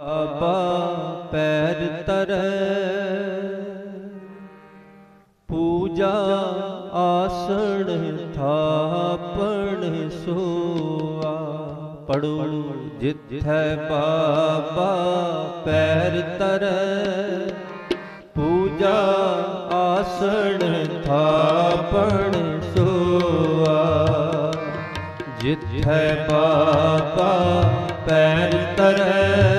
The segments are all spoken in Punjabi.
ਆਪਾ ਪੈਰ ਤਰੈ। ਪੂਜਾ ਆਸਣ ਥਾਪਣ ਸੋਆ। ਪੜੂ ਜਿਥੈ ਬਾਬਾ ਪੈਰ ਤਰੈ। ਪੂਜਾ ਆਸਣ ਥਾਪਣ ਸੋਆ। ਜਿਥੈ ਬਾਬਾ ਪੈਰ ਤਰੈ।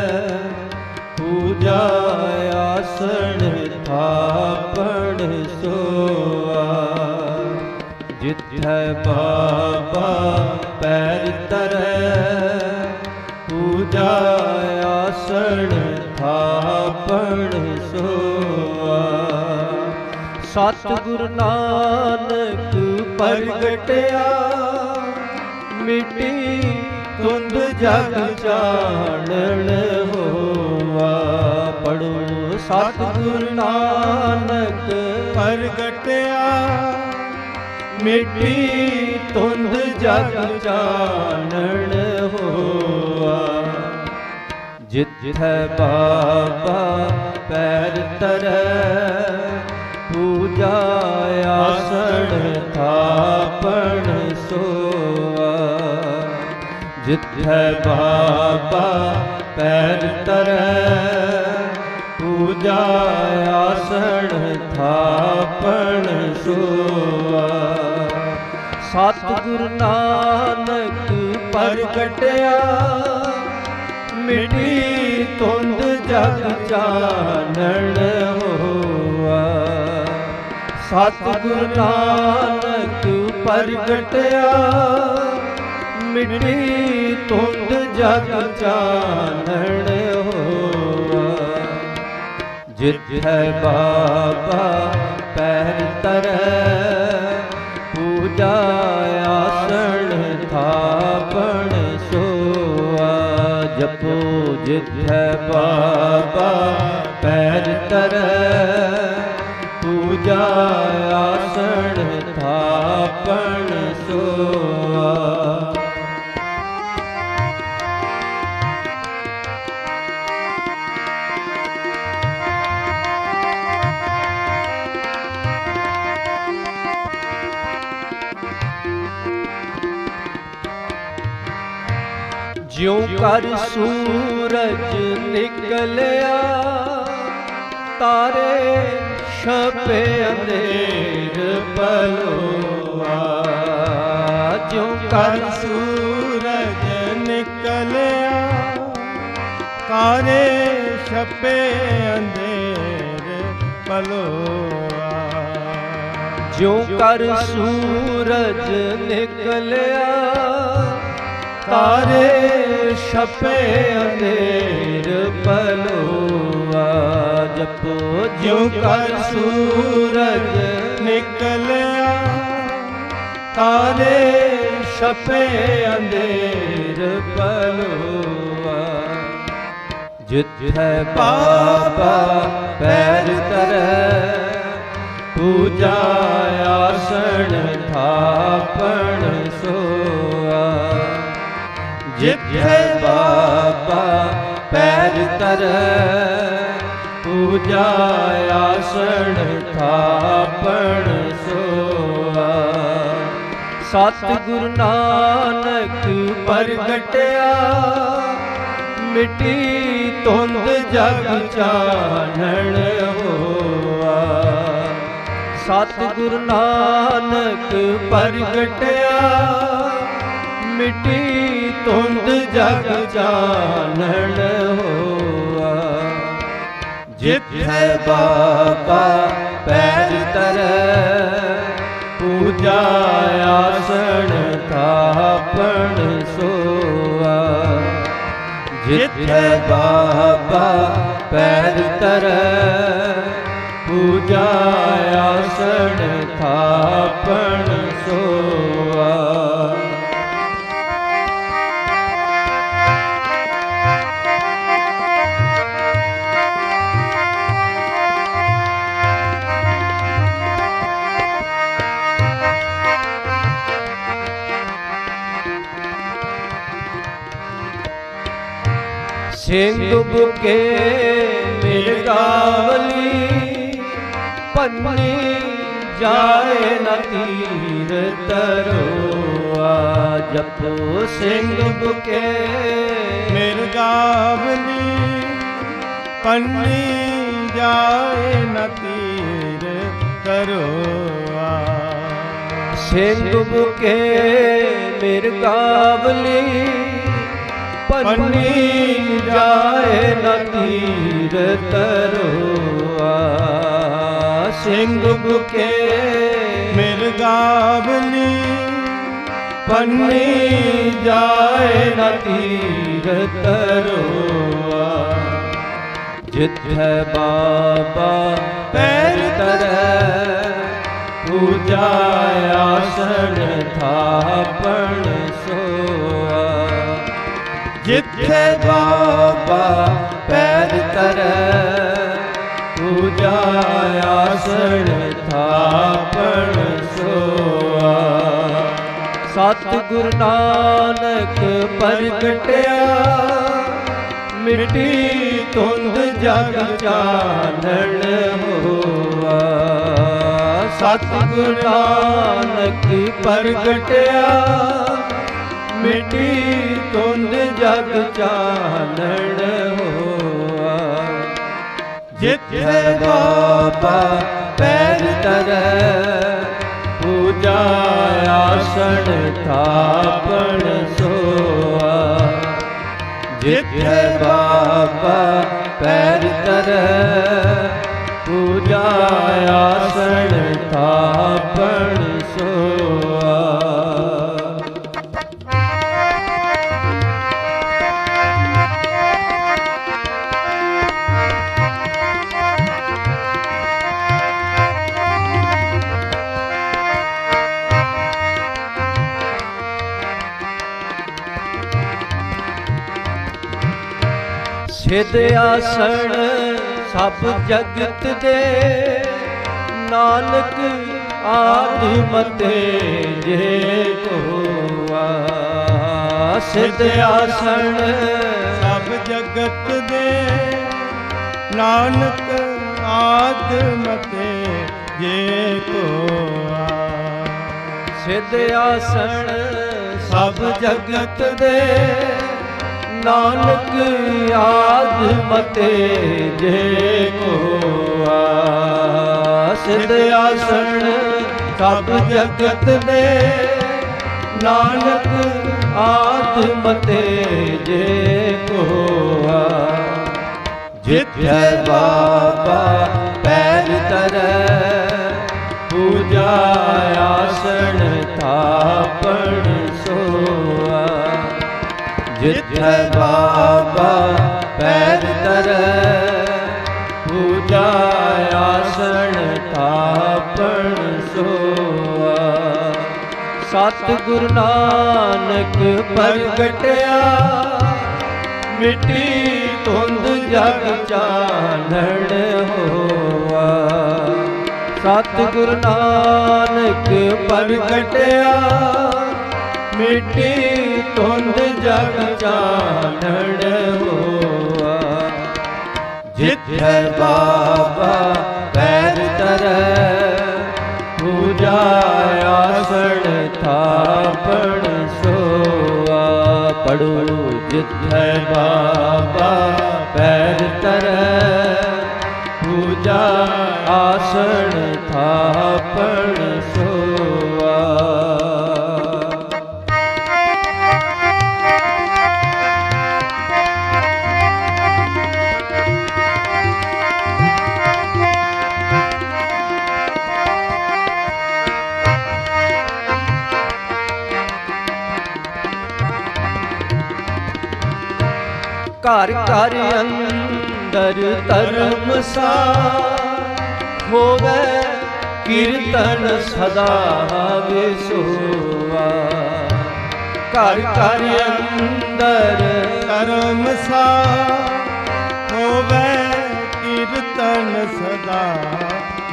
ਆਸਣ ਥਾਪਣ ਸੋਆ। ਜਿਥੈ ਬਾਬਾ ਪੈਰ ਤਰੈ, ਪੂਜਾ ਆਸਣ ਥਾਪਣ ਸੋਆ। ਸਤਿਗੁਰ ਨਾਨਕ ਪ੍ਰਗਟਿਆ, ਮਿਟੀ ਤੁੰਦ ਜਗ ਚਾਣਨ ਹੋਵਾ ਸਤਿਗੁਰ ਨਾਨਕ, ਪ੍ਰਗਟਿਆ। ਮਿਟੀ ਤੁੰਦ ਜਗ ਚਾਣਨ ਹੋਵਾ ਜਿਥੈ ਬਾਬਾ ਪੈਰ ਤਰੈ ਪੂਜਾ ਆਸਣ ਥਾਪਣ ਸੋਆ। ਜਿਥੈ ਬਾਬਾ ਪੈਰ ਤਰੈ ਪੂਜਾ ਆਸਣ ਥਾਪਣ ਸੋਆ। ਸਤਿਗੁਰ ਨਾਨਕ ਪ੍ਰਗਟਿਆ, ਮਿਟੀ ਤੁੰਦ ਜਗ ਚਾਨਣ ਹੋਆ। ਸਤਿਗੁਰ ਨਾਨਕ ਪ੍ਰਗਟਿਆ, ਮਿਟੀ ਤੁੰਦ ਜਗ ਚਾਨਣ ਹੋਆ। ਜਿਥੈ ਬਾਬਾ ਪੈਰ ਤਰੈ, ਪੂਜਾ ਆਸਣ ਥਾਪਣ ਸੋਆ। ਜਪੋ ਜਿਥੈ ਬਾਬਾ ਪੈਰ ਤਰੈ, ਪੂਜਾ ਆਸਣ ਥਾਪਣ ਸੋਆ। ਜਿਉ ਕਰ ਸੂਰਜ ਨਿਕਲਿਆ, ਤਾਰੇ ਛਪੇ ਅੰਧੇਰ ਪਲੋਆ ਜਿਉ ਕਰ ਸੂਰਜ ਨਿਕਲਿਆ, ਤਾਰੇ ਛਪੇ ਅੰਧੇਰ ਪਲੋਆ ਜਿਉ ਕਰ ਸੂਰਜ ਨਿਕਲਿਆ ਤਾਰੇ ਛਪੇ ਅੰਧੇਰ ਪਲੋਆ, ਜਪੋ ਜਿਉ ਕਰ ਸੂਰਜ ਨਿਕਲਿਆ। ਤਾਰੇ ਛਪੇ ਅੰਧੇਰ ਪਲੋਆ, ਜਿਥੈ ਬਾਬਾ ਪੈਰ ਤਰੈ ਪੂਜਾ ਆਸਣ ਥਾਪਣ। ਜਿਥੈ ਬਾਬਾ ਪੈਰ ਤਰ ਪੂਜਾ ਆਸਣ ਥਾਪਣ ਸੋਆ। ਸਤਿਗੁਰ ਨਾਨਕ ਪ੍ਰਗਟਿਆ, ਮਿੱਟੀ ਤੁੰਦ ਜਗ ਚਾਨਣ ਹੋਆ। ਸਤਿਗੁਰ ਨਾਨਕ ਪ੍ਰਗਟਿਆ, ਮਿੱਟੀ ਤੁੰਦ ਜਗ ਚਾਨਣ ਹੋਆ। ਜਿਥੈ ਬਾਬਾ ਪੈਰ ਤਰੈ, ਪੂਜਾ ਆਸਣ ਥਾਪਣ ਸੋਆ। ਜਿਥੈ ਬਾਬਾ ਪੈਰ ਤਰੈ, ਪੂਜਾ ਆਸਣ ਥਾਪਣ ਸੋਆ। ਸਿੰਘ ਬੁਕੇ ਮਿਰਗਾਵਲੀ ਪੰਨੀ ਜਾਏ ਨ ਤੀਰ ਤਰੋਆ। ਜਪੋ ਸਿੰਘ ਬੁਕੇ ਮਿਰਗਾਵਲੀ ਪੰਨੀ ਜਾਏ ਨ ਤੀਰ ਕਰੋਆ ਸਿੰਘ ਬੁਕੇ ਮਿਰਗਾਵਲੀ ਪੰਨੀ ਜਾਏ ਨ ਤਰੋਆ ਸਿੰਘ ਬੁਕੇ ਮਿਰਗਾਵਲੀ ਪੰਨੀ ਜਾਏ ਨ ਤਰੋਆ ਜਿੱਥੇ ਬਾਬਾ ਪੈਰ ਧਰੈ ਪੂਜਾ ਆਸਣ ਥਾਪਣ। ਜਿੱਥੇ ਬਾਬਾ ਪੈਰ ਧਰੈ ਪੂਜਾ ਆਸਣ ਥਾਪਣ ਸੋਆ। ਸਤਿਗੁਰ ਨਾਨਕ ਪ੍ਰਗਟਿਆ, ਮਿੱਟੀ ਧੁੰਦ ਜਗ ਚਾਨਣ ਹੋਆ। ਸਤਿਗੁਰ ਨਾਨਕ ਪ੍ਰਗਟਿਆ ਮਿੱਟੀ ਧੁੰਦ ਜਗ ਚਾਨਣ ਹੋਆ। ਜਿੱਥੇ ਬਾਬਾ ਪੈਰ ਧਰੈ ਪੂਜਾ ਆਸਣ ਥਾਪਣ ਸੋਆ। ਜਿੱਥੇ ਬਾਬਾ ਪੈਰ ਧਰੈ ਪੂਜਾ ਆਸਣ ਥਾਪਣ ਸਿਧ ਆਸਣ ਸਭ ਜਗਤ ਦੇ, ਨਾਨਕ ਆਦ ਮਤੇ ਜੇ ਕੋਆ ਸਿਧ ਆਸਣ ਸਭ ਜਗਤ ਦੇ, ਨਾਨਕ ਆਦਮਤੇ ਜੇ ਕੋਆ ਸਿਧ ਆਸਣ ਸਭ ਜਗਤ ਦੇ ਨਾਨਕ ਆਦ ਮਤੇ ਜੇ ਕੋਆ ਸਿਧ ਆਸਣ ਸਭ ਜਗਤ ਦੇ ਨਾਨਕ ਆਦ ਮਤੇ ਜੇ ਕੋਆ ਜਿੱਥੇ ਬਾਬਾ ਬਾਬਾ ਪੈਰ ਧਰੈ। ਪੂਜਾ ਆਸਣ ਥਾਪਣ ਸੋਆ। ਸਤਿਗੁਰ ਨਾਨਕ ਪ੍ਰਗਟਿਆ। ਮਿੱਟੀ ਧੁੰਦ ਜਗ ਚਾਨਣ ਹੋਆ। ਸਤਿਗੁਰ ਨਾਨਕ ਪ੍ਰਗਟਿਆ। ਮਿੱਟੀ ਧੁੰਦ ਜਗ ਚਾਨਣ ਹੋਆ। ਜਿੱਥੇ ਬਾਬਾ ਪੈਰ ਤਰ ਪੂਜਾ ਆਸਣ ਥਾਪਣ ਸੋਆ। ਪੜੋ ਜਿੱਥੇ ਬਾਬਾ ਪੈਰ ਤਰ ਪੂਜਾ ਆਸਣ ਥਾਪਣ ਘਰ ਅੰਦਰ ਧਰਮ ਸਾ ਹੋਵੇ ਕੀਰਤਨ ਸਦਾ ਵਿਸੋਆ ਘਰ ਘਰ ਅੰਦਰ ਕਰਮ ਸਾ ਹੋਵੇ ਕੀਰਤਨ ਸਦਾ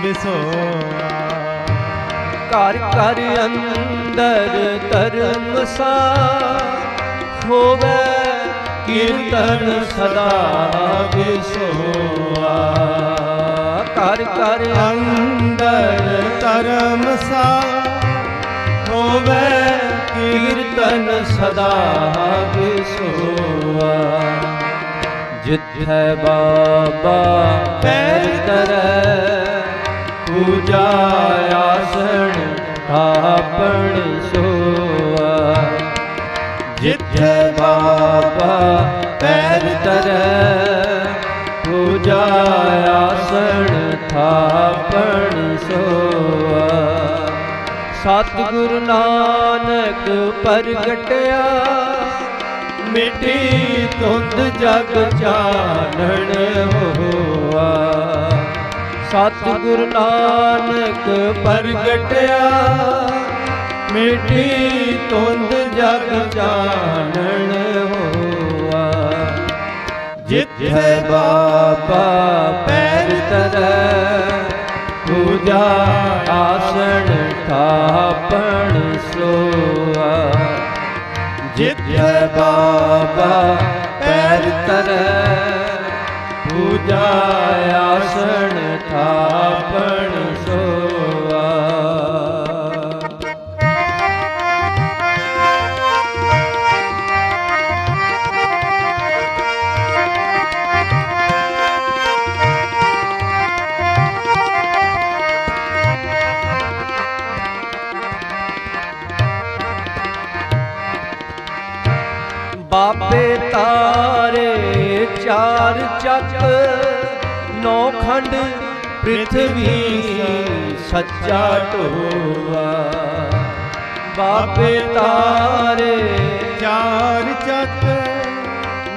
ਵਿਸੋਆ ਘਰ ਘਰ ਅੰਦਰ ਧਰਮ ਸਾ ਹੋਵੇ ਕੀਰਤਨ ਸਦਾ ਵਿਸੋਆ ਕਰ ਕਰ। ਅੰਦਰ ਧਰਮ ਸਾ ਹੋਵੇ ਕੀਰਤਨ ਸਦਾ ਵਿਸੋਆ ਜਿੱਥੈ ਬਾਬਾ ਪੈਰ ਧਰੈ ਪੂਜਾ ਆਸਣ ਥਾਪਣ ਸੋਆ ਜਿੱਥੈ ਬਾਬਾ ਪੈਰ ਧਰੈ ਪੂਜਾ ਆਸਣ ਥਾਪਣ ਸੋਆ। ਸਤਿਗੁਰੂ ਨਾਨਕ ਪ੍ਰਗਟਿਆ, ਮਿੱਟੀ ਧੁੰਦ ਜਗ ਚਾਨਣ ਹੋਆ। ਸਤਿਗੁਰੂ ਨਾਨਕ ਪ੍ਰਗਟਿਆ ਮਿੱਟੀ ਧੁੰਦ ਜਗ ਚਾਨਣ ਹੋਆ। ਜਿੱਥੇ ਬਾਬਾ ਪੈਰ ਧਰੈ ਪੂਜਾ ਆਸਣ ਥਾਪਣ ਸੋਆ। ਜਿੱਥੇ ਬਾਬਾ ਪੈਰ ਧਰੈ ਪੂਜਾ ਆਸਣ ਥਾਪਣ ਪ੍ਰਿਥਵੀ ਸੱਚਾ ਢੋਆ। ਬਾਬੇ ਤਾਰੇ ਚਾਰ ਚੱਕ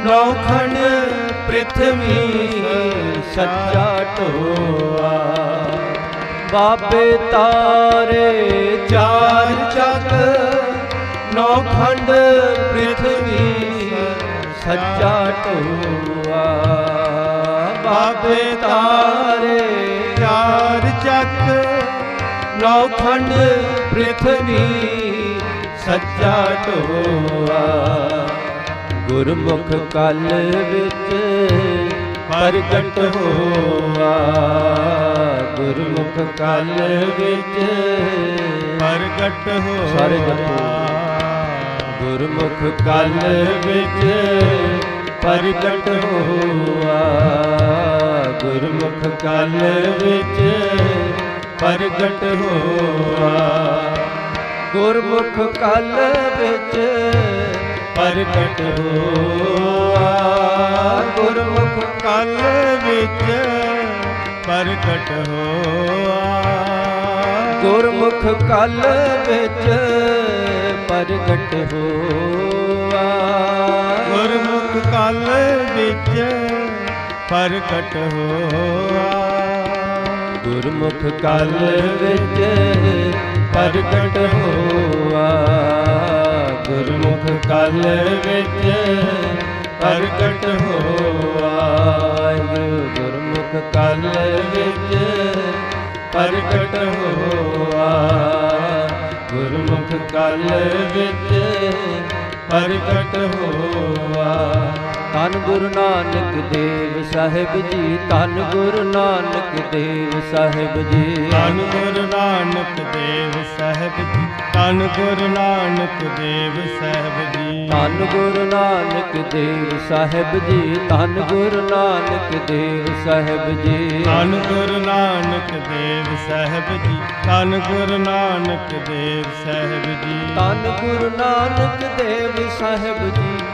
ਨੌ ਖੰਡ ਪ੍ਰਿਥਵੀ ਸੱਚਾ ਢੋਆ। ਬਾਬੇ ਤਾਰੇ ਚਾਰ ਚੱਕ ਨੌਖੰਡ ਪ੍ਰਿਥਵੀ ਸੱਚਾ ਢੋਆ। ਬਾਬੇ ਤਾਰੇ ਚਾਰ ਚੱਕ ਨੌ ਖੰਡ ਪ੍ਰਿਥਵੀ ਸੱਚਾ ਢੋਆ। ਗੁਰਮੁਖ ਕਲ ਵਿੱਚ ਪ੍ਰਗਟ ਹੋਆ। ਗੁਰਮੁਖ ਕਲ ਵਿੱਚ ਪ੍ਰਗਟ ਹੋ ਸਾਰੇ ਜਪੋ। ਗੁਰਮੁਖ ਕਲ ਵਿੱਚ ਪ੍ਰਗਟ ਹੋਆ। ਗੁਰਮੁਖ ਕਲ ਵਿੱਚ ਪ੍ਰਗਟ ਹੋਆ। ਗੁਰਮੁਖ ਕਲ ਵਿੱਚ ਪ੍ਰਗਟ ਹੋਆ। ਗੁਰਮੁਖ ਕਲ ਵਿੱਚ ਪ੍ਰਗਟ ਹੋਆ। ਗੁਰਮੁਖ ਕਲ ਵਿੱਚ ਪ੍ਰਗਟ ਹੋਆ। ਗੁਰਮੁਖ ਕਲ ਵਿੱਚ ਪ੍ਰਗਟ ਹੋਆ। ਗੁਰਮੁਖ ਕਲ ਵਿੱਚ ਪ੍ਰਗਟ ਹੋਆ। ਗੁਰਮੁਖ ਕਲ ਵਿੱਚ ਪ੍ਰਗਟ ਹੋਆ। ਗੁਰਮੁਖ ਕਲ ਵਿੱਚ ਪ੍ਰਗਟ ਹੋਆ। ਗੁਰਮੁਖ ਕਲ ਵਿੱਚ ਪ੍ਰਗਟ ਹੋਆ। ਧੰਨ ਗੁਰੂ ਨਾਨਕ ਦੇਵ ਸਾਹਿਬ ਜੀ ਧੰਨ ਗੁਰੂ ਨਾਨਕ ਦੇਵ ਸਾਹਿਬ ਜੀ। ਧੰਨ ਗੁਰੂ ਨਾਨਕ ਦੇਵ ਸਾਹਿਬ ਜੀ ਧੰਨ ਗੁਰੂ ਨਾਨਕ ਦੇਵ ਸਾਹਿਬ ਜੀ। ਧੰਨ ਗੁਰੂ ਨਾਨਕ ਦੇਵ ਸਾਹਿਬ ਜੀ ਧੰਨ ਗੁਰੂ ਨਾਨਕ ਦੇਵ ਸਾਹਿਬ ਜੀ। ਧੰਨ ਗੁਰੂ ਨਾਨਕ ਦੇਵ ਸਾਹਿਬ ਜੀ ਧੰਨ ਗੁਰੂ ਨਾਨਕ ਦੇਵ ਸਾਹਿਬ ਜੀ। ਧੰਨ ਗੁਰੂ ਨਾਨਕ ਦੇਵ ਸਾਹਿਬ ਜੀ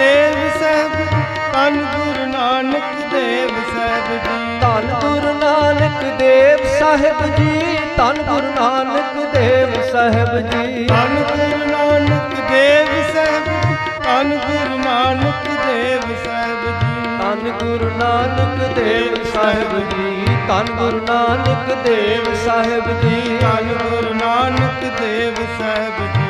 ਦੇਵ ਸਾਹਿਬ ਧੰਨ ਗੁਰੂ ਨਾਨਕ ਦੇਵ ਸਾਹਿਬ ਜੀ। ਧੰਨ ਗੁਰੂ ਨਾਨਕ ਦੇਵ ਸਾਹਿਬ ਜੀ ਧੰਨ ਗੁਰੂ ਨਾਨਕ ਦੇਵ ਸਾਹਿਬ ਜੀ। ਧੰਨ ਗੁਰੂ ਨਾਨਕ ਦੇਵ ਸਾਹਿਬ ਧੰਨ ਗੁਰੂ ਨਾਨਕ ਦੇਵ ਸਾਹਿਬ ਜੀ। ਧੰਨ ਗੁਰੂ ਨਾਨਕ ਦੇਵ ਸਾਹਿਬ ਜੀ। ਧੰਨ ਗੁਰੂ ਨਾਨਕ ਦੇਵ ਸਾਹਿਬ ਜੀ। ਧੰਨ ਗੁਰੂ ਨਾਨਕ ਦੇਵ ਸਾਹਿਬ ਜੀ।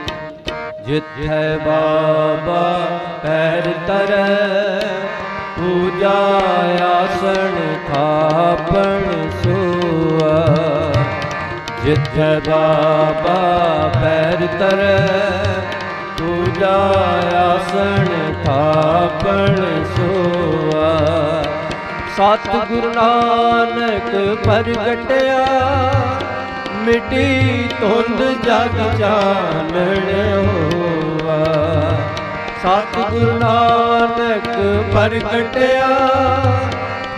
ਜਿੱਥੈ ਬਾਬਾ ਪੈਰ ਤਰੈ, ਪੂਜਾ ਆਸਣ ਥਾਪਣ ਸੋਆ। ਜਿੱਥੈ ਬਾਬਾ ਪੈਰ ਤਰੈ, ਪੂਜਾ ਆਸਣ ਥਾਪਣ ਸੋਆ। ਸਤ ਗੁਰੂ ਨਾਨਕ ਪ੍ਰਗਟਿਆ, ਮਿਟੀ ਧੁੰਦ ਜਗ ਚਾਨਣ ਸਤ ਗੁਰੂ ਨਾਨਕ ਪ੍ਰਗਟਿਆ,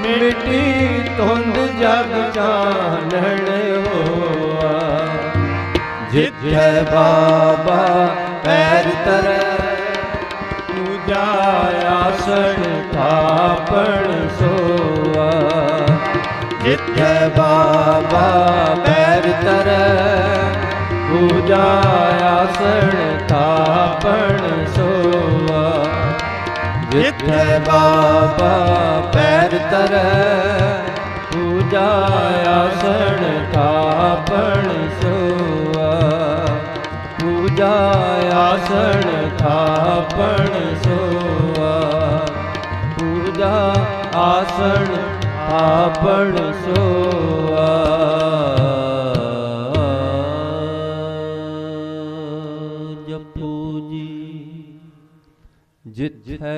ਮਿਟੀ ਧੁੰਦ ਜਗ ਚਾਨਣ ਹੋਆ। ਜਿੱਥੇ ਬਾਬਾ ਪੈਰ ਤਰੈ ਪੂਜਾ ਆਸਣ ਥਾਪਣ ਸੋਆ। ਜਿੱਥੇ ਬਾਬਾ ਪੈਰ ਤਰੈ ਪੂਜਾ ਆਸਣ ਥਾਪਣ ਸੋਆ। ਜਿੱਥੇ ਬਾਬਾ ਪੈਰ ਤਰੈ ਪੂਜਾ ਆਸਣ ਥਾਪਣ ਸੋਆ। ਪੂਜਾ ਆਸਣ ਥਾਪਣ ਸੋਆ। ਪੂਜਾ ਆਸਣ ਥਾਪਣ ਸੋਆ।